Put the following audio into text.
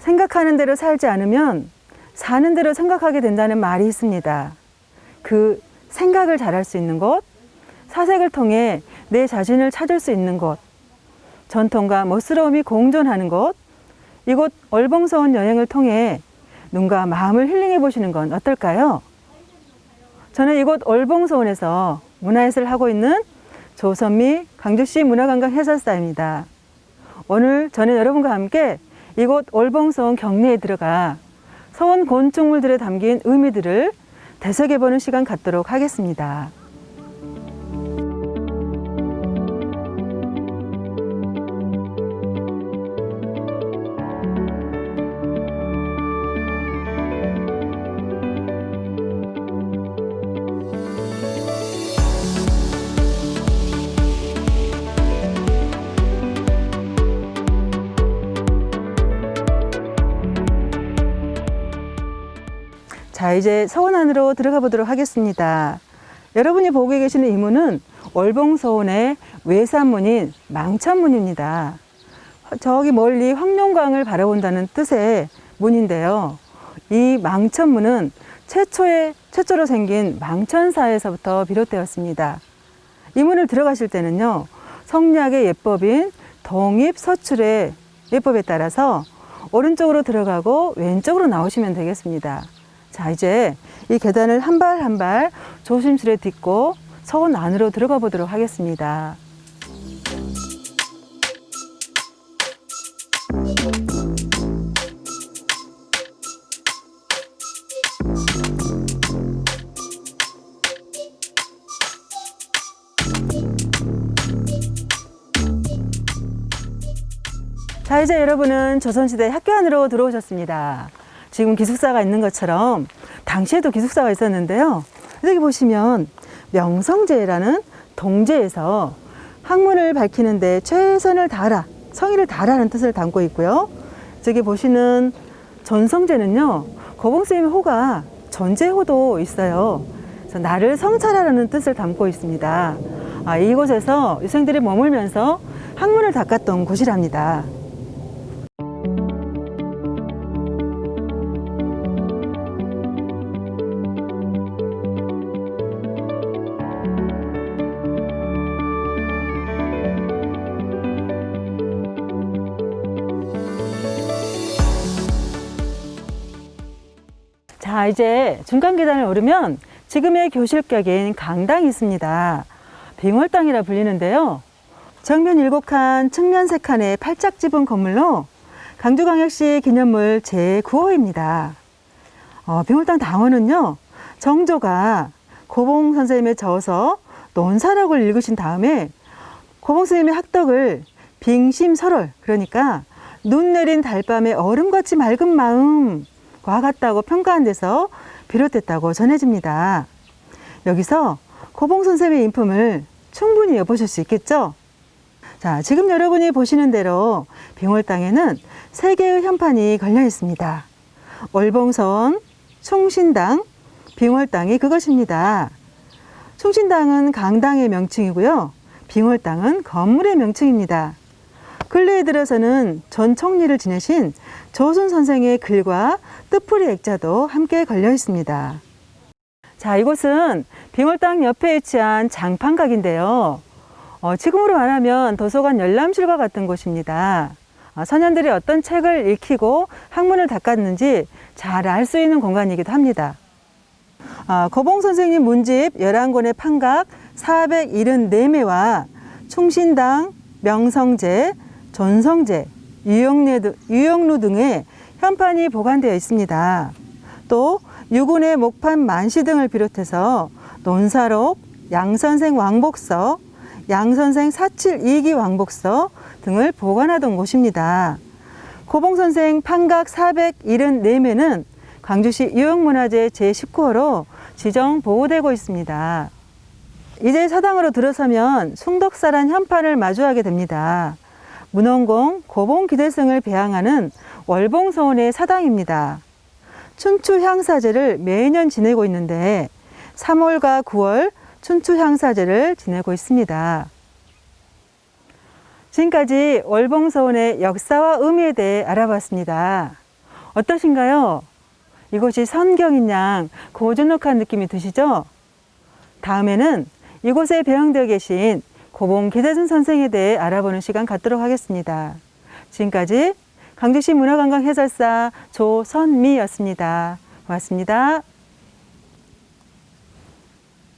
생각하는 대로 살지 않으면 사는 대로 생각하게 된다는 말이 있습니다. 그 생각을 잘할 수 있는 곳, 사색을 통해 내 자신을 찾을 수 있는 곳, 전통과 멋스러움이 공존하는 곳, 이곳 얼벙서원 여행을 통해 눈과 마음을 힐링해 보시는 건 어떨까요? 저는 이곳 얼벙서원에서 문화예술을 하고 있는 조선미 광주시 문화관광 해설사입니다. 오늘 저는 여러분과 함께 이곳 얼벙서원 경내에 들어가 서원 곤충물들에 담긴 의미들을 되새겨보는 시간 갖도록 하겠습니다. 자, 이제 서원 안으로 들어가 보도록 하겠습니다. 여러분이 보고 계시는 이 문은 월봉서원의 외산문인 망천문입니다. 저기 멀리 황룡강을 바라본다는 뜻의 문인데요. 이 망천문은 최초의, 최초로 생긴 망천사에서부터 비롯되었습니다. 이 문을 들어가실 때는요, 성리학의 예법인 동입 서출의 예법에 따라서 오른쪽으로 들어가고 왼쪽으로 나오시면 되겠습니다. 자, 이제 이 계단을 한 발 한 발 조심스레 딛고 서원 안으로 들어가 보도록 하겠습니다. 자, 이제 여러분은 조선시대 학교 안으로 들어오셨습니다. 지금 기숙사가 있는 것처럼 당시에도 기숙사가 있었는데요. 여기 보시면 명성제라는 동제에서 학문을 밝히는데 최선을 다하라, 성의를 다하라는 뜻을 담고 있고요. 저기 보시는 전성제는요, 고봉쌤의 호가 전제호도 있어요. 나를 성찰하라는 뜻을 담고 있습니다. 아, 이곳에서 유생들이 머물면서 학문을 닦았던 곳이랍니다. 자, 이제 중간 계단을 오르면 지금의 교실격인 강당이 있습니다. 빙월당이라 불리는데요. 정면 일곱 칸, 측면 세 칸의 팔짝 집은 건물로 강주광역시 기념물 제9호입니다. 어, 빙월당 당원은요, 정조가 고봉 선생님의 저서 논사록을 읽으신 다음에 고봉 선생님의 학덕을 빙심설월, 그러니까 눈 내린 달밤의 얼음같이 맑은 마음, 과 같다고 평가한 데서 비롯됐다고 전해집니다. 여기서 고봉 선생님의 인품을 충분히 엿보실 수 있겠죠? 자, 지금 여러분이 보시는 대로 빙월당에는 세 개의 현판이 걸려 있습니다. 월봉선, 충신당, 빙월당이 그것입니다. 충신당은 강당의 명칭이고요. 빙월당은 건물의 명칭입니다. 근래에 들어서는 전 총리를 지내신 조순 선생의 글과 뜻풀이 액자도 함께 걸려 있습니다. 자, 이곳은 빙월당 옆에 위치한 장판각인데요. 어, 지금으로 말하면 도서관 열람실과 같은 곳입니다. 어, 선현들이 어떤 책을 읽히고 학문을 닦았는지 잘 알 수 있는 공간이기도 합니다. 아, 거봉 선생님 문집 11권의 판각 474매와 충신당, 명성제, 전성제, 유영루 등의 현판이 보관되어 있습니다. 또 유군의 목판 만시 등을 비롯해서 논사록, 양선생 왕복서, 양선생 사칠 이기 왕복서 등을 보관하던 곳입니다. 고봉 선생 판각 474매는 광주시 유형문화재 제19호로 지정 보호되고 있습니다. 이제 사당으로 들어서면 숭덕사란 현판을 마주하게 됩니다. 문원공 고봉 기대승을 배양하는 월봉서원의 사당입니다. 춘추 향사제를 매년 지내고 있는데 3월과 9월 춘추 향사제를 지내고 있습니다. 지금까지 월봉서원의 역사와 의미에 대해 알아봤습니다. 어떠신가요? 이곳이 성경인 양 고즈넉한 느낌이 드시죠? 다음에는 이곳에 배양되어 계신 고봉 계대준 선생에 대해 알아보는 시간 갖도록 하겠습니다. 지금까지 강주시 문화관광 해설사 조선미였습니다. 고맙습니다.